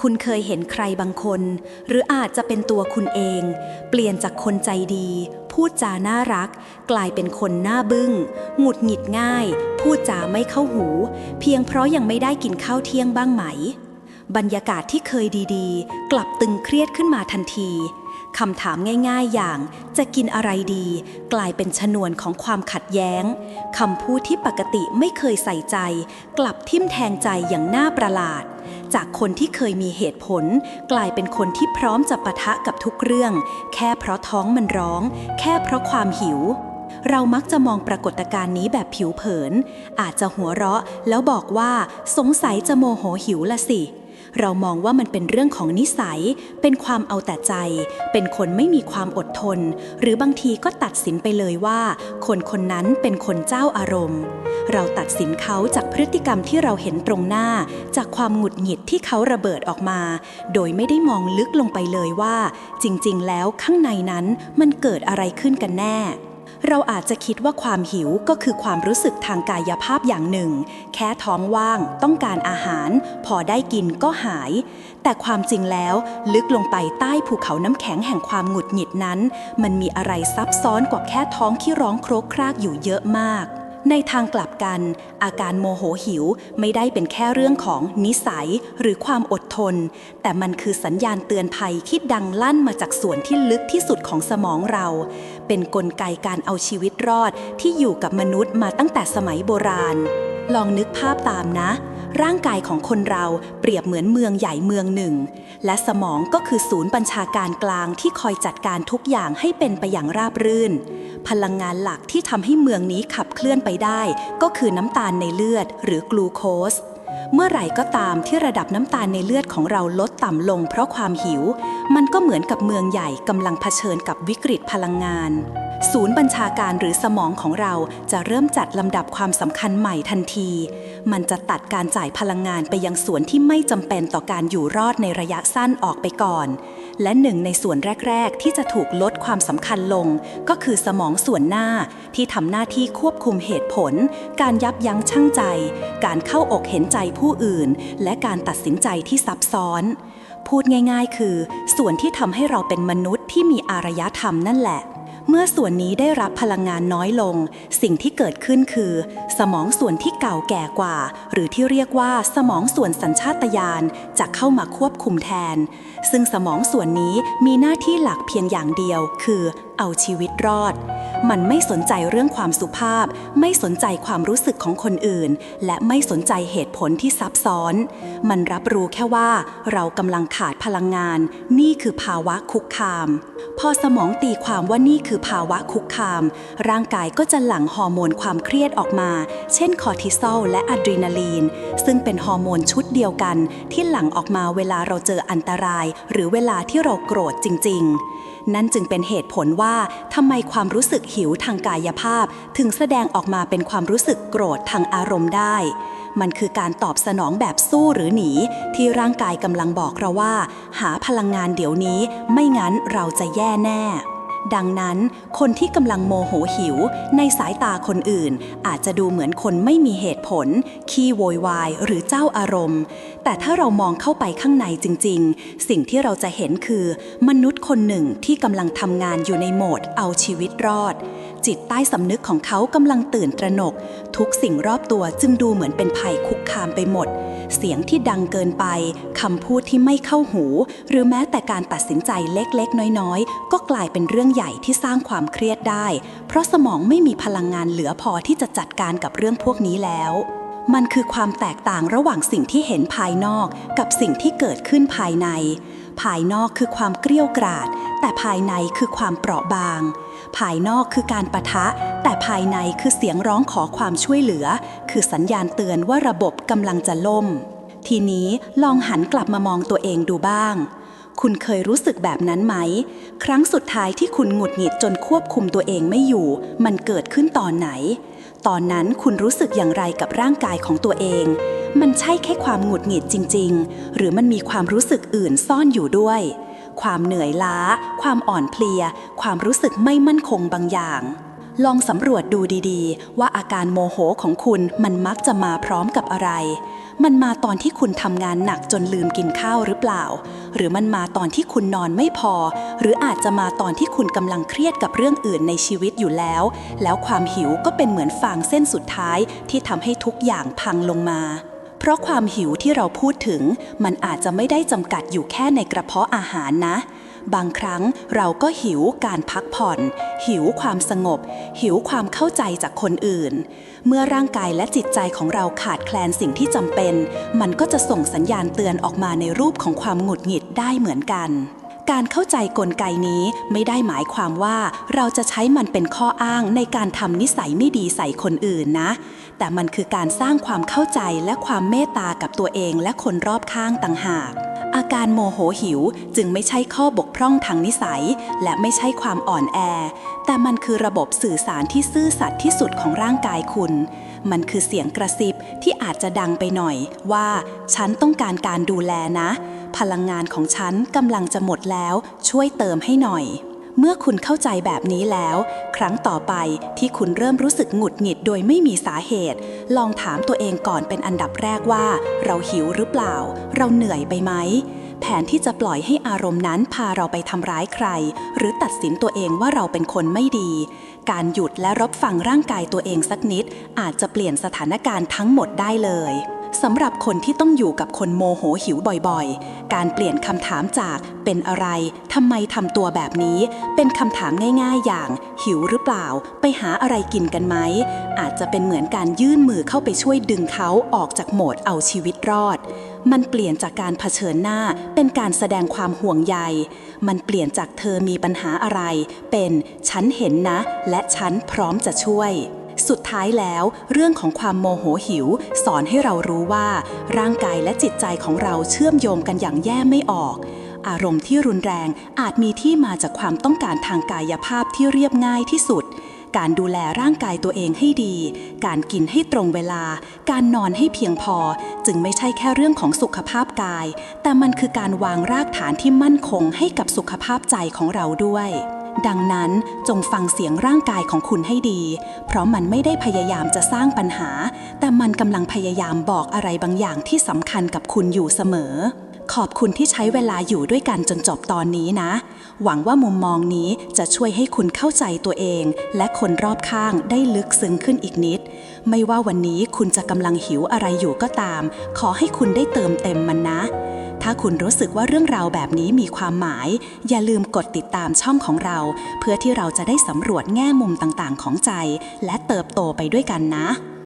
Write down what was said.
คุณเคยเห็นใครบางคน หรืออาจจะเป็นตัวคุณเอง เปลี่ยนจากคนใจดี พูดจาน่ารัก กลายเป็นคนหน้าบึง้ง หงุดหงิดง่าย พูดจาไม่เข้าหู เพียงเพราะยังไม่ได้กินข้าวเที่ยงบ้างไหม บรรยากาศที่เคยดีๆ กลับตึงเครียดขึ้นมาทันทีคำถามง่ายๆ อย่างจะกินอะไรดี กลายเป็นชนวนของความขัดแย้งคำพูดที่ปกติไม่เคยใส่ใจ กลับทิ่มแทงใจอย่างน่าประหลาด จากคนที่เคยมีเหตุผล กลายเป็นคนที่พร้อมจะปะทะกับทุกเรื่อง แค่เพราะท้องมันร้อง แค่เพราะความหิว เรามักจะมองปรากฏการณ์นี้แบบผิวเผิน อาจจะหัวเราะแล้วบอกว่า สงสัยจะโมโหหิวละสิเเรามองว่ามันเป็นเรื่องของนิสัย เป็นความเอาแต่ใจ เป็นคนไม่มีความอดทน หรือบางทีก็ตัดสินไปเลยว่า คนคนนั้นเป็นคนเจ้าอารมณ์ เราตัดสินเขาจากพฤติกรรมที่เราเห็นตรงหน้า จากความหงุดหงิดที่เขาระเบิดออกมา โดยไม่ได้มองลึกลงไปเลยว่า จริง ๆ แล้วข้างในนั้นมันเกิดอะไรขึ้นกันแน่ เราอาจจะคิดว่าความหิวก็คือความรู้สึกทางกายภาพอย่างหนึ่ง แค่ท้องว่าง ต้องการอาหาร พอได้กินก็หาย แต่ความจริงแล้ว ลึกลงไปใต้ภูเขาน้ำแข็งแห่งความหงุดหงิดนั้น มันมีอะไรซับซ้อนกว่าแค่ท้องที่ร้องโครกครากอยู่เยอะมาก ในทางกลับกัน อาการโมโหหิวไม่ได้เป็นแค่เรื่องของนิสัยหรือความอดทน แต่มันคือสัญญาณเตือนภัยที่ดังลั่นมาจากส่วนที่ลึกที่สุดของสมองเรา เป็นนกลไกการเอาชีวิตรอดที่อยู่กับมนุษย์มาตั้งแต่สมัยโบราณ ลองนึกภาพตามนะ ร่างกายของคนเราเปรียบเหมือนเมืองใหญ่เมืองหนึ่ง และสมองก็คือศูนย์บัญชาการกลางที่คอยจัดการทุกอย่างให้เป็นไปอย่างราบรื่น พลังงานหลักที่ทำให้เมืองนี้ขับเคลื่อนไปได้ ก็คือน้ำตาลในเลือด หรือกลูโคสเมื่อไหร่ก็ตามที่ระดับน้ำตาลในเลือดของเราลดต่ำลงเพราะความหิว มันก็เหมือนกับเมืองใหญ่กำลังเผชิญกับวิกฤตพลังงาน ศูนย์บัญชาการหรือสมองของเราจะเริ่มจัดลำดับความสำคัญใหม่ทันที มันจะตัดการจ่ายพลังงานไปยังส่วนที่ไม่จำเป็นต่อการอยู่รอดในระยะสั้นออกไปก่อน และหนึ่งในส่วนแรก ๆ ที่จะถูกลดความสำคัญลง ก็คือสมองส่วนหน้าที่ทำหน้าที่ควบคุมเหตุผล การยับยั้งชั่งใจ การเข้าอกเห็นใจผู้อื่น และการตัดสินใจที่ซับซ้อน พูดง่าย ๆ คือ ส่วนที่ทำให้เราเป็นมนุษย์ที่มีอารยธรรมนั่นแหละ เมื่อส่วนนี้ได้รับพลังงานน้อยลง สิ่งที่เกิดขึ้นคือ สมองส่วนที่เก่าแก่กว่า หรือที่เรียกว่าสมองส่วนสัญชาตญาณจะเข้ามาควบคุมแทน ซึ่งสมองส่วนนี้มีหน้าที่หลักเพียงอย่างเดียว คือ เอาชีวิตรอด มันไม่สนใจเรื่องความสุภาพ ไม่สนใจความรู้สึกของคนอื่น และไม่สนใจเหตุผลที่ซับซ้อน มันรับรู้แค่ว่า เรากำลังขาดพลังงาน นี่คือภาวะคุกคาม พอสมองตีความว่านี่คือภาวะคุกคาม ร่างกายก็จะหลั่งฮอร์โมนความเครียดออกมา เช่นคอร์ติซอลและอะดรีนาลีน ซึ่งเป็นฮอร์โมนชุดเดียวกัน ที่หลั่งออกมาเวลาเราเจออันตราย หรือเวลาที่เราโกรธจริง ๆ นั่นจึงเป็นเหตุผลว่าว่าทำไมความรู้สึกหิวทางกายภาพ ถึงแสดงออกมาเป็นความรู้สึกโกรธทางอารมณ์ได้ มันคือการตอบสนองแบบสู้หรือหนี ที่ร่างกายกำลังบอกเราว่า หาพลังงานเดี๋ยวนี้ ไม่งั้นเราจะแย่แน่ ดังนั้นคนที่กำลังโมโหหิว ในสายตาคนอื่น อาจจะดูเหมือนคนไม่มีเหตุผล ขี้โวยวายหรือเจ้าอารมณ์ แต่ถ้าเรามองเข้าไปข้างในจริง ๆ สิ่งที่เราจะเห็นคือ มนุษย์คนหนึ่งที่กำลังทำงานอยู่ในโหมดเอาชีวิตรอด จิตใต้สำนึกของเขากำลังตื่นตระหนก ทุกสิ่งรอบตัวจึงดูเหมือนเป็นภัยคุกคามไปหมด เสียงที่ดังเกินไปคำพูดที่ไม่เข้าหู หรือแม้แต่การตัดสินใจเล็กๆ น้อยๆ ก็กลายเป็นเรื่องใหญ่ที่สร้างความเครียดได้ เพราะสมองไม่มีพลังงานเหลือพอที่จะจัดการกับเรื่องพวกนี้แล้วมันคือความแตกต่างระหว่างสิ่งที่เห็นภายนอก กับสิ่งที่เกิดขึ้นภายใน ภายนอกคือความเกรี้ยวกราด แต่ภายในคือความเปราะบาง ภายนอกคือการประทะ แต่ภายในคือเสียงร้องขอความช่วยเหลือ คือสัญญาณเตือนว่าระบบกำลังจะล่ม ทีนี้ลองหันกลับมามองตัวเองดูบ้าง คุณเคยรู้สึกแบบนั้นไหม ครั้งสุดท้ายที่คุณหงุดหงิดจนควบคุมตัวเองไม่อยู่ มันเกิดขึ้นตอนไหน ตอนนั้นคุณรู้สึกอย่างไรกับร่างกายของตัวเอง มันใช่แค่ความหงุดหงิดจริง ๆ หรือมันมีความรู้สึกอื่นซ่อนอยู่ด้วย ความเหนื่อยล้า ความอ่อนเพลีย ความรู้สึกไม่มั่นคงบางอย่าง ลองสำรวจดูดีๆ ว่าอาการโมโหของคุณมันมักจะมาพร้อมกับอะไร มันมาตอนที่คุณทำงานหนักจนลืมกินข้าวหรือเปล่า หรือมันมาตอนที่คุณนอนไม่พอ หรืออาจจะมาตอนที่คุณกำลังเครียดกับเรื่องอื่นในชีวิตอยู่แล้ว แล้วความหิวก็เป็นเหมือนฟางเส้นสุดท้ายที่ทำให้ทุกอย่างพังลงมา เพราะความหิวที่เราพูดถึง มันอาจจะไม่ได้จำกัดอยู่แค่ในกระเพาะอาหารนะ บางครั้งเราก็หิวการพักผ่อน หิวความสงบ หิวความเข้าใจจากคนอื่น เมื่อร่างกายและจิตใจของเราขาดแคลนสิ่งที่จำเป็น มันก็จะส่งสัญญาณเตือนออกมาในรูปของความหงุดหงิดได้เหมือนกัน การเข้าใจกลไกนี้ไม่ได้หมายความว่าเราจะใช้มันเป็นข้ออ้างในการทำนิสัยไม่ดีใส่คนอื่นนะ แต่มันคือการสร้างความเข้าใจและความเมตตากับตัวเองและคนรอบข้างต่างหาก อาการโมโหหิวจึงไม่ใช่ข้อบกพร่องทางนิสัย และไม่ใช่ความอ่อนแอ แต่มันคือระบบสื่อสารที่ซื่อสัตย์ที่สุดของร่างกายคุณ มันคือเสียงกระซิบที่อาจจะดังไปหน่อยว่า ฉันต้องการการดูแลนะ พลังงานของฉันกำลังจะหมดแล้ว ช่วยเติมให้หน่อย เมื่อคุณเข้าใจแบบนี้แล้ว ครั้งต่อไปที่คุณเริ่มรู้สึกหงุดหงิดโดยไม่มีสาเหตุ ลองถามตัวเองก่อนเป็นอันดับแรกว่า เราหิวหรือเปล่า เราเหนื่อยไปไหมแผนที่จะปล่อยให้อารมณ์นั้นพาเราไปทำร้ายใคร หรือตัดสินตัวเองว่าเราเป็นคนไม่ดี การหยุดและรับฟังร่างกายตัวเองสักนิด อาจจะเปลี่ยนสถานการณ์ทั้งหมดได้เลย สำหรับคนที่ต้องอยู่กับคนโมโหหิวบ่อยๆ การเปลี่ยนคำถามจากเป็นอะไร ทำไมทำตัวแบบนี้ เป็นคำถามง่ายๆ อย่าง หิวหรือเปล่า ไปหาอะไรกินกันไหม อาจจะเป็นเหมือนการยื่นมือเข้าไปช่วยดึงเขาออกจากโหมดเอาชีวิตรอด มันเปลี่ยนจากการเผชิญหน้า เป็นการแสดงความห่วงใย มันเปลี่ยนจากเธอมีปัญหาอะไร เป็นฉันเห็นนะ และฉันพร้อมจะช่วย สุดท้ายแล้วเรื่องของความโมโหหิว สอนให้เรารู้ว่า ร่างกายและจิตใจของเราเชื่อมโยงกันอย่างแยกไม่ออก อารมณ์ที่รุนแรงอาจมีที่มาจากความต้องการทางกายภาพที่เรียบง่ายที่สุด การดูแลร่างกายตัวเองให้ดี การกินให้ตรงเวลา การนอนให้เพียงพอ จึงไม่ใช่แค่เรื่องของสุขภาพกาย แต่มันคือการวางรากฐานที่มั่นคงให้กับสุขภาพใจของเราด้วย ดังนั้นจงฟังเสียงร่างกายของคุณให้ดี เพราะมันไม่ได้พยายามจะสร้างปัญหา แต่มันกำลังพยายามบอกอะไรบางอย่างที่สำคัญกับคุณอยู่เสมอ ขอบคุณที่ใช้เวลาอยู่ด้วยกันจนจบตอนนี้นะ หวังว่ามุมมองนี้จะช่วยให้คุณเข้าใจตัวเอง และคนรอบข้างได้ลึกซึ้งขึ้นอีกนิด ไม่ว่าวันนี้คุณจะกำลังหิวอะไรอยู่ก็ตาม ขอให้คุณได้เติมเต็มมันนะ ถ้าคุณรู้สึกว่าเรื่องราวแบบนี้มีความหมาย อย่าลืมกดติดตามช่องของเรา เพื่อที่เราจะได้สำรวจแง่มุมต่างๆ ของใจ และเติบโตไปด้วยกันนะ